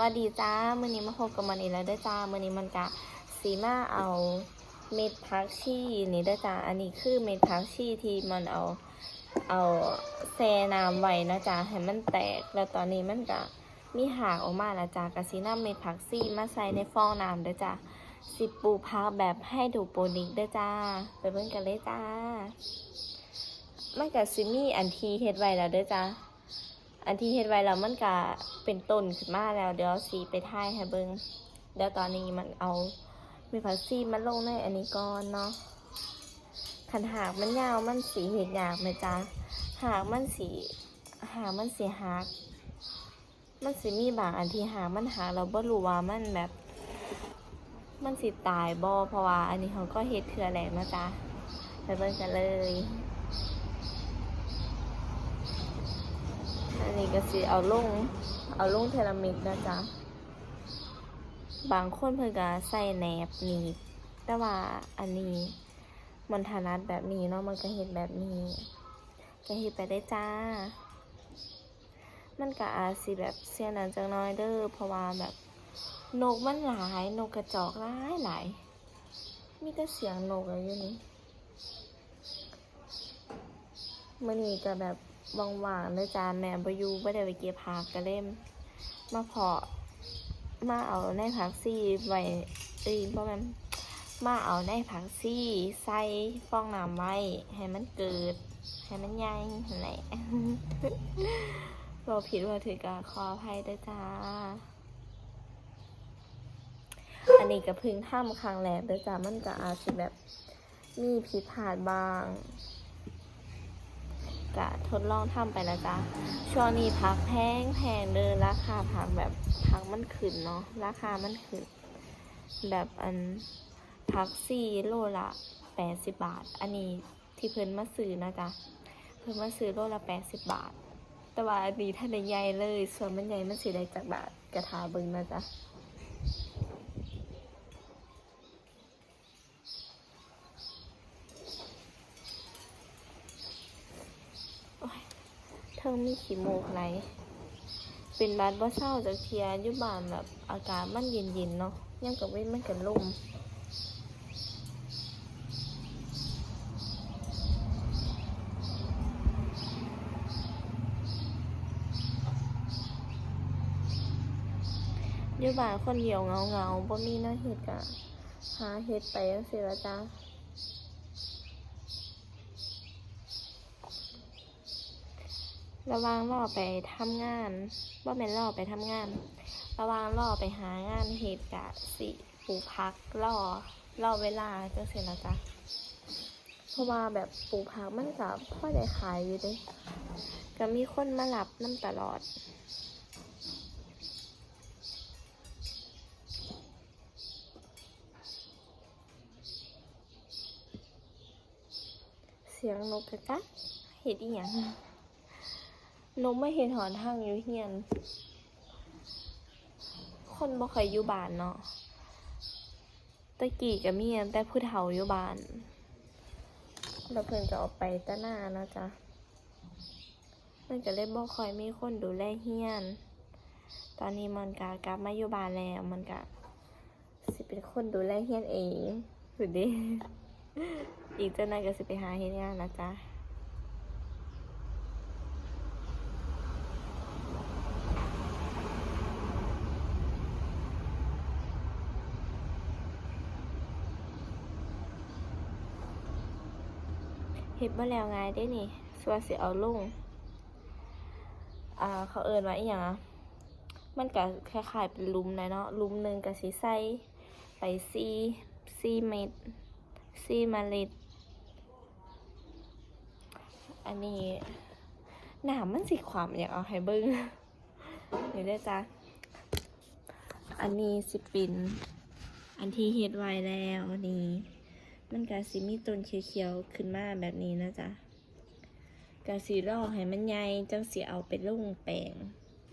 วัสดีจ้ามื้อนี้มาพบกับมันอีกแล้วเด้อจ้ามื้อนี้มันกะสีมาเอาเม็ดพักชีนี่เด้อจ้าอันนี้คือเม็ดพักชีที่มันเอาเอาแช่น้ำไว้นะจ้าให้มันแตกแล้วตอนนี้มันกะมีหากออกมาแล้วจ้ากะสีน้ำเม็ดพักชีมาใส่ในฟองน้ำเด้อจ้าสิปลูกพักแบบให้ดูโปรนิกเด้อจ้าไปเบิ่งกันเลยจ้ามันกะสิมีอันทีเฮ็ดไว้แล้วเด้อจ้า อันที่เฮ็ดไว้แล้วมันก็เป็นต้นขึ้นมาแล้ว เดี๋ยวสีไปถ่ายให้เบิงเดี๋ยวตอนนี้มันเอามีผักซีมันลงในอันนี้ก่อนเนาะขันหากมันยาวมันสีเห็ดยากไหมจ๊ะหากมันสีหากมันสีหักมันสีมีบางอันที่หากมันหักเราบ่รู้ว่ามันแบบ มันสิตายบ่เพราะว่าอันนี้เขาก็เฮ็ดเถื่อแหลกนะจ๊ะไปเบิ่งกันเลย นนี้ก็สิเอาลง เอาลงเทอรามิกนะจ๊ะ บางคนเพิ่นก็ใส่แหนบหนีบแต่ว่าอันนี้มันถนัดแบบนี้เนาะมันก็เห็นแบบนี้ก็เห็นไปได้จ้า มันก็อาจสิแบบเสียงนั้นจังน้อยเด้อเพราะว่าแบบนกมันหลายนกกระจอกหลายหลายมีแต่เสียงนกอะอยู่นี่มื่อนี้ก็แบบ ว่างๆเลยจ้าแม่บอยูบ่ได้ไปเก็บผักก็เล่ม มาเพาะ มาเอาในผักซี่ไว้เอ้ยบ่แม่นมาเอาในผักซี่ใส่ฟองน้ำไว้ ให้มันเกิด ให้มันใหญ่นั่นแหละบอกผิดว่าถือกะขออภัยด้วยจ้า อันนี้ก็เพึ่งทำครั้งแรกด้วยจ้ามันก็อาจจะแบบมีผิดพลาดบ้าง กะทดลองทำไปนะจ๊ะช่วงนี้พักแพงแพงเดินราคาพักแบบพักมันขึ้นเนาะราคามันขึ้น แบบอันพักสี่โลละแปดสิบบาท อันนี้ที่เพิ่นมาซื้อนะจ๊ะเพิ่นมาซื้อโลละแปดสิบบาท แต่ว่าอันนี้ถ้าได้ใหญ่เลย ส่วนมันใหญ่มันสิได้จากบาทกระทาเบิงนะจ๊ะ เธอมีขี้มูกไหลเป็นบาดบ่เศร้าจากเทียอยู่บ้านแบบอากาศมันเย็นๆเนาะยังกับเว้นมันกันลมอยู่บ้านคนเดียวเงาๆบ่มีหน้าเฮ็ดกะหาเฮ็ดไปจังซี่ละจ้า ระว่างรอไปทำงานว่าเป็นรอไปทำงาน ระว่างรอไปหางานเหตุกะสิปลูกพักรอรอเวลาจังเสร็จแล้วจ้ะเพราะว่าแบบปลูกพักมันกับพ่อได้ขายอยู่เด้ก็มีคนมารับน้ำตลอดเสียงนกกระกักเห็ดอีหยัง นมไม่เห็นหอนทางอยู่เฮียน คนบ่เคยอยู่บ้านเนาะตะกี้ก็มียแต่ผู้เฒ่าอยู่บ้านแล้วเพิ่นก็ออกไปตะหน้านะจ๊ะมันก็เลยบ่คอยมีคนดูแลเฮียน ตอนนี้มันก็กลับมาอยู่บ้านแล้วมันก็สิเป็นคนดูแลเฮียนเองสุดดิอีกเจ้าหน้ายก็สิไปหาเฮ็ดงานนะจ๊ะ เฮ็ดมาแล้วไงได้นี่ส่วนสิเอาลงอ่าเขาเอิ้นว่าอีหยังอะมันก็คล้ายๆเป็นลุมนะเนาะลุมหนึ่งก็สิใส่ไปสี่สี่เม็ดสี่เมล็ด อันนี้หนามมันสิความอยากเอาให้เบิ้งเดี๋ยวได้จ้ะอันนี้สิป็นอันที่เฮ็ดไว้แล้วนี่ มันก็สิมีต้นเขียวๆขึ้นมาแบบนี้นะจ๊ะก็สีรอให้มันใหญ่จังสิเอาไปลงแปลง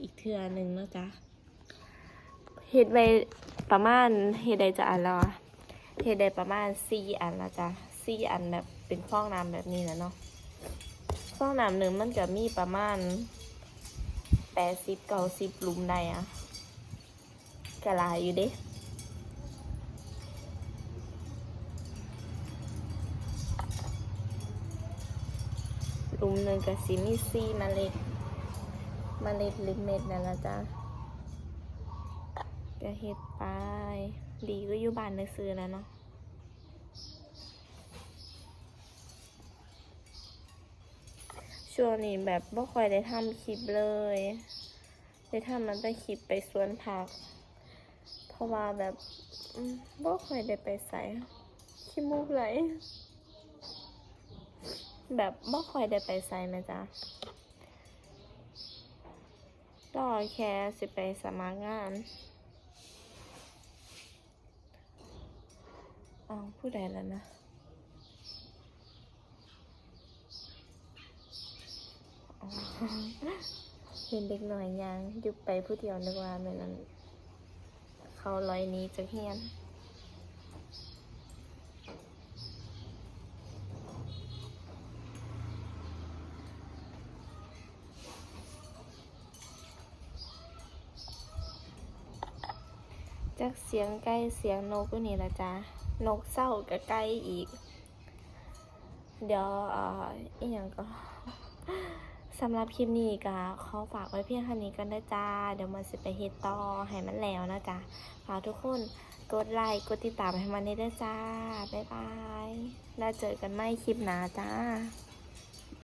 อีกเทื่อหนึ่งนะจ๊ะเฮ็ดไว้ประมาณเฮ็ดได้จะอันแล้วอะเฮ็ดได้ประมาณสี่อันละจ๊ะสี่อันแบบเป็นฟองน้ำแบบนี้นะเนาะฟองน้ำหนึ่งมันก็มีประมาณแปดสิบเก้าสิบหลุมได้อะกะลายอยู่เด้ หลุมหนึ่งกับซิมีซีเมล็ดเมล็ดหรือเม็ดนั่นละจ้ะก็เฮ็ดไปดีก็อยู่บ้านได้ซื้อแล้วเนาะช่วงนี้แบบบ่ค่อยได้ทำคลิปเลย ได้ทำมันแต่คลิปไปสวนผัก เพราะว่าแบบอืมบ่ค่อยได้ไปใส่ขี้มูกไหล แบบบ่ค่อยได้ไปใส่แม่จ๊ะรอแค่สิไปสมัครงานอ้าวผู้ใดแล้วนะเห็นเด็กหน่อยยังยุบไปผู้เดียวนึกว่าเมือนั้น เขาลอยนี้จากเฮียน จากเสียงไก่เสียงนกนี่ละจ้ะนกเศร้ากับไก่อีก เดี๋ยวเอ่ออีกอย่างก็สำหรับคลิปนี้ก็ขอฝากไว้เพียงเท่านี้กันนะจ้า เดี๋ยวมันสิไปเฮ็ดต่อให้มันแล้วนะจ๊ะฝากทุกคนกดไลค์กดติดตามให้มันได้ด้วยจ้า บ๊ายบาย แล้วเจอกันใหม่คลิปหน้าจ้า